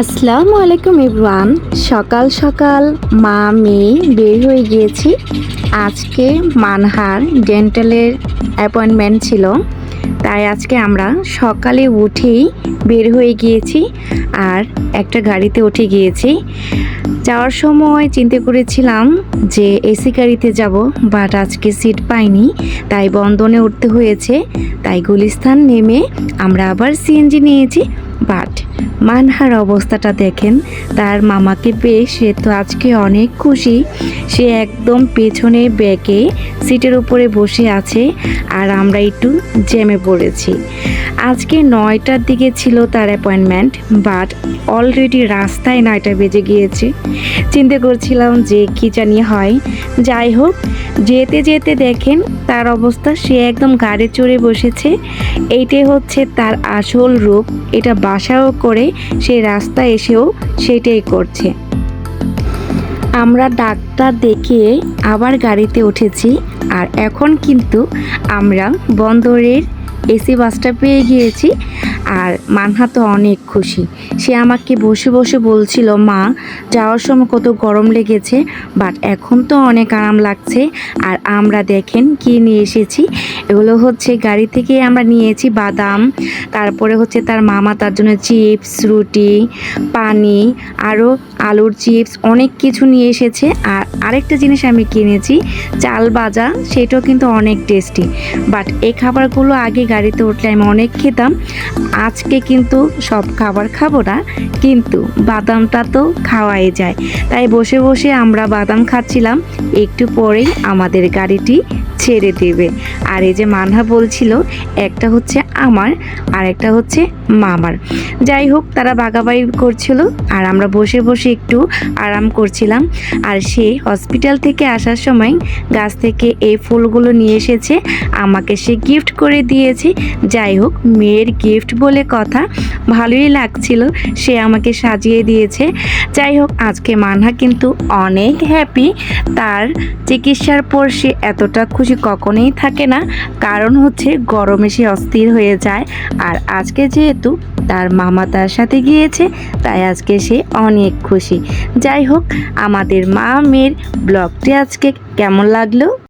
আসসালামু আলাইকুম ইবরান। সকাল সকাল মা মেয়ে বের হয়ে গিয়েছি। আজকে মানহার ডেন্টালের অ্যাপয়েন্টমেন্ট ছিল। তাই আজকে আমরা সকালে উঠেই বের হয়ে গিয়েছি আর একটা গাড়িতে উঠে গিয়েছি। যাওয়ার সময় চিন্তা করেছিলাম যে এসি গাড়িতে যাব বাট আজকে সিট পাইনি, তাই বন্ধনে উঠতে হয়েছে, তাই গুলিস্তান নেমে আমরা আবার সিএনজি নিয়েছি বাট মানহার অবস্থাটা দেখেন, তার মামাকে পেয়ে সে তো আজকে অনেক খুশি, সে একদম পেছনে ব্যাকে সিটের উপরে বসে আছে, আর আমরা একটু জ্যামে পড়েছি। আজকে নয়টার দিকে ছিল তার অ্যাপয়েন্টমেন্ট বাট অলরেডি রাস্তায় নয়টা বেজে গিয়েছে। চিন্তা করছিলাম যে কী জানি হয়। যাই হোক, যেতে যেতে দেখেন তার অবস্থা, সে একদম গাড়ি চড়ে বসেছে। এইটাই হচ্ছে তার আসল রূপ, এটা বাসাও করে সে রাস্তায় এসেও সেটাই করছে। আমরা ডাক্তার দেখিয়ে আবার গাড়িতে উঠেছি, আর এখন কিন্তু আমরা বন্দরের এসি বাসটা পেয়ে গিয়েছি। আর মানহা তো অনেক খুশি। সে আমাকে বসে বসে বলছিল, মা, যাওয়ার সময় কত গরম লেগেছে বাট এখন তো অনেক আরাম লাগছে। আর আমরা দেখেন কি নিয়ে এসেছি। এগুলো হচ্ছে গাড়ি থেকে আমরা নিয়েছি বাদাম, তারপরে হচ্ছে তার মামা তার জন্য চিপস, রুটি, পানি, আরও আলুর চিপস, অনেক কিছু নিয়ে এসেছে। আর আরেকটা জিনিস আমি কিনেছি, চাল ভাজা, সেটাও কিন্তু অনেক টেস্টি বাট এই খাবারগুলো আগে গাড়িতে উঠলে আমি অনেক খেতাম। আজকে কিন্তু সব খাবার খাব না, কিন্তু বাদামটা তো খাওয়াই যায়। তাই বসে বসে আমরা বাদাম খাচ্ছিলাম, একটু পরেই আমাদের গাড়িটি ছেড়ে দেবে। আর এই যে মানহা বলছিল, একটা হচ্ছে আমার, আর একটা হচ্ছে মামার। যাই হোক, তারা বাগাবাগি করছিল, আর আমরা বসে বসে একটু আরাম করছিলাম। আর সে হসপিটাল থেকে আসার সময় গাছ থেকে এই ফুলগুলো নিয়ে এসেছে, আমাকে সে গিফট করে দিয়েছে। যাই হোক, মেয়ের গিফট বলে কথা, ভালোই লাগছিল, সে আমাকে সাজিয়ে দিয়েছে। যাই হোক, আজকে মানহা কিন্তু অনেক হ্যাপি তার চিকিৎসার পর সে এতটা খুশি কখনোই থাকে না, কারণ হচ্ছে গরমে সে অস্থির হয়ে যায়। আর আজকে যেহেতু তার মামা তার সাথে গিয়েছে, তাই আজকে সে অনেক খুশি। যাই হোক, আমাদের মা মেয়ের ব্লগটি আজকে কেমন লাগল?